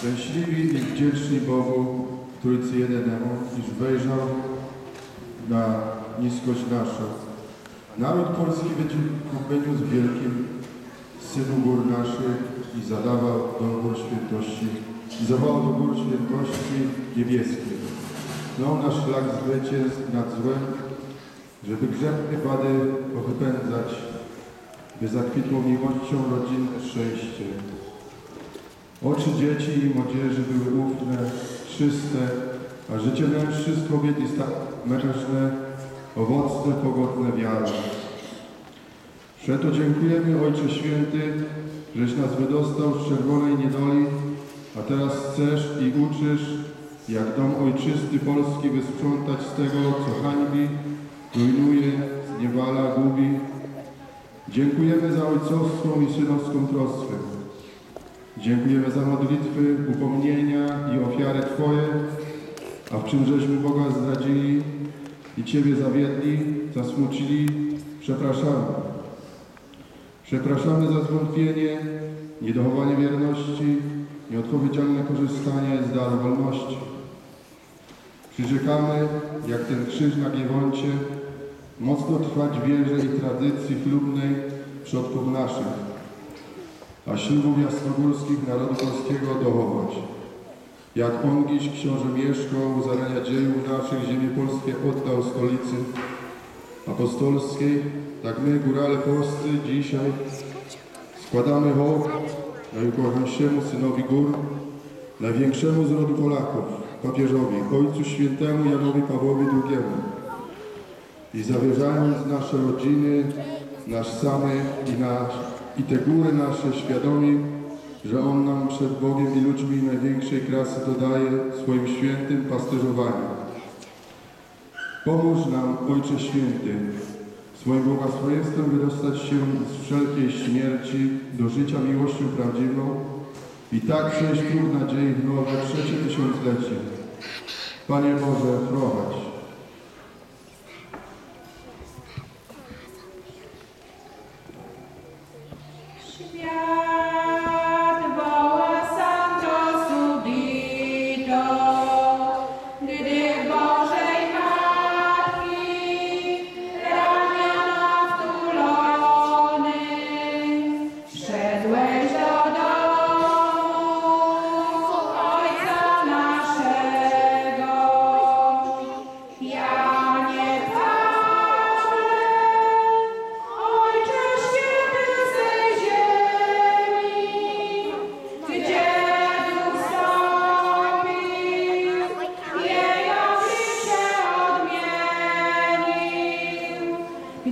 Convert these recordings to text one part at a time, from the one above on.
Szczęśliwi i wdzięczni Bogu, Trójcy Jedynemu, iż wejrzał na niskość naszą. Naród polski wyniósł wielkim Synu gór naszych i zadawał do gór świętości i zawołał do gór świętości niebieskie. Znał nasz szlak zwycięstw nad złem, żeby grzechne wady powypędzać, by zakwitło miłością rodzinne szczęście. Oczy dzieci i młodzieży były ufne, czyste, a życie mężczyzn, kobiet i sta- mężne, owocne, pogodne wiarą. Przeto dziękujemy Ojcze Święty, żeś nas wydostał z czerwonej niedoli, a teraz chcesz i uczysz, jak dom ojczysty Polski wysprzątać z tego, co hańbi, rujnuje, zniewala, gubi. Dziękujemy za ojcowską i synowską troskę. Dziękujemy za modlitwy, upomnienia i ofiary Twoje, a w czym żeśmy Boga zdradzili i Ciebie zawiedli, zasmucili, przepraszamy. Przepraszamy za zwątpienie, niedochowanie wierności, nieodpowiedzialne korzystanie z daru wolności. Przyrzekamy, jak ten krzyż na Giewoncie, mocno trwać wierze i tradycji chlubnej przodków naszych, a ślubów jasnogórskich narodu polskiego dochować. Jak on dziś książę Mieszko u zarania dziejów naszych ziemię polskie oddał stolicy apostolskiej, tak my, górale polscy, dzisiaj składamy hołd najukochańszemu synowi gór, największemu z rodu Polaków, papieżowi, Ojcu Świętemu Janowi Pawłowi II. I zawierzając nasze rodziny, nasz samych i, nasz, i te góry nasze świadomi, że On nam przed Bogiem i ludźmi największej krasy dodaje swoim świętym pasterzowaniu. Pomóż nam, Ojcze Święty, swoim błogosławieństwem wydostać się z wszelkiej śmierci do życia miłością prawdziwą i tak przejść próg nadziei w nowe trzecie tysiąclecie. Panie Boże, prowadź.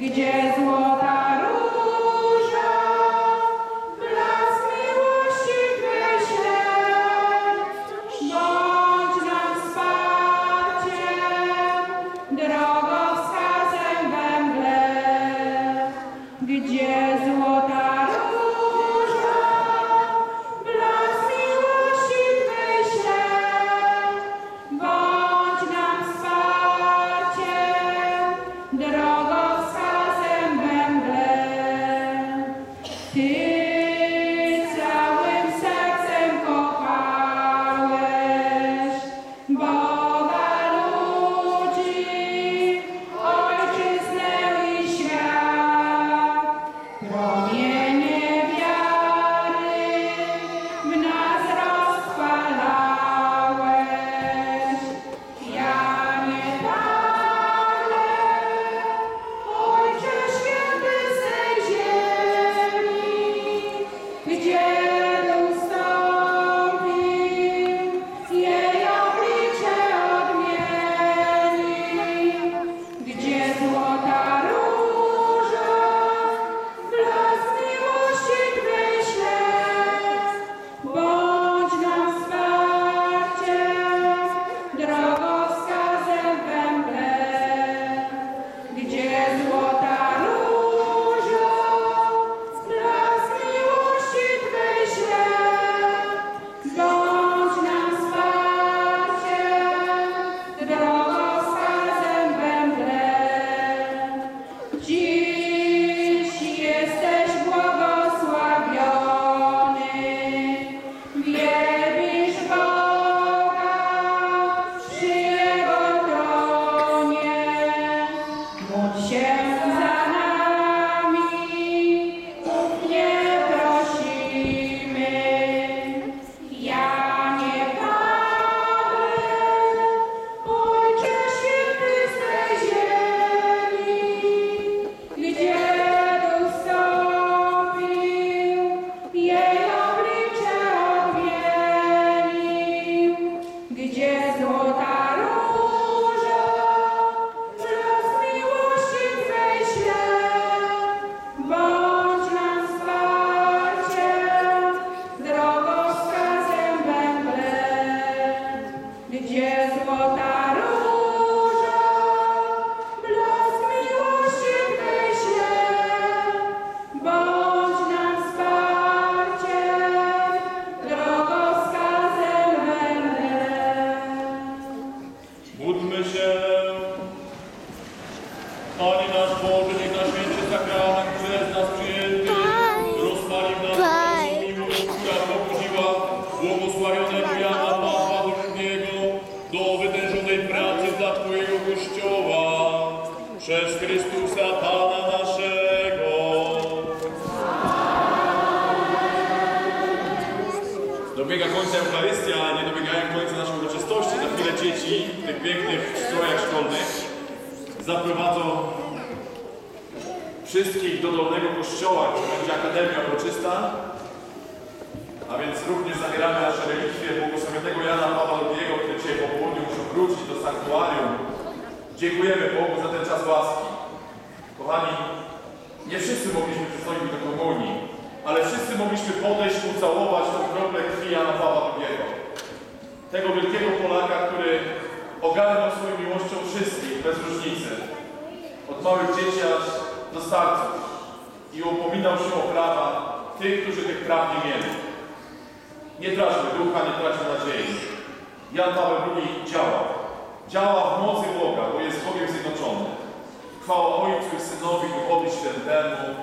Gdzie Share Panie nasz Boże, niech na święty sakrament, który nas przyjęty, rozpalił nas miłość, która do wytężonej pracy dla Twojego Kościoła. Przez Chrystusa Pana naszego. Dobiega końca Eucharystia, ale nie dobiegają końca naszej uroczystości. Za chwilę dzieci w tych pięknych strojach szkolnych zaprowadzą wszystkich do dolnego kościoła, gdzie będzie Akademia Uroczysta, a więc również zabieramy nasze relikwie błogosławionego Jana Pawła II, który dzisiaj po południu muszą wrócić do sanktuarium. Dziękujemy Bogu za ten czas łaski. Kochani, nie wszyscy mogliśmy przystąpić do komunii, ale wszyscy mogliśmy podejść, ucałować tą kroplę krwi Jana Pawła II. Tego wielkiego Polaka, który ogarnął swoją miłością wszystkich, bez różnicy. Od małych dzieci aż do starców. I upominał się o prawa tych, którzy tych praw nie mieli. Nie traćmy ducha, nie traćmy nadziei. Jan Paweł II działa. Działa w mocy Boga, bo jest Bogiem zjednoczony. Chwała Ojcu i Synowi, Duchowi Świętemu.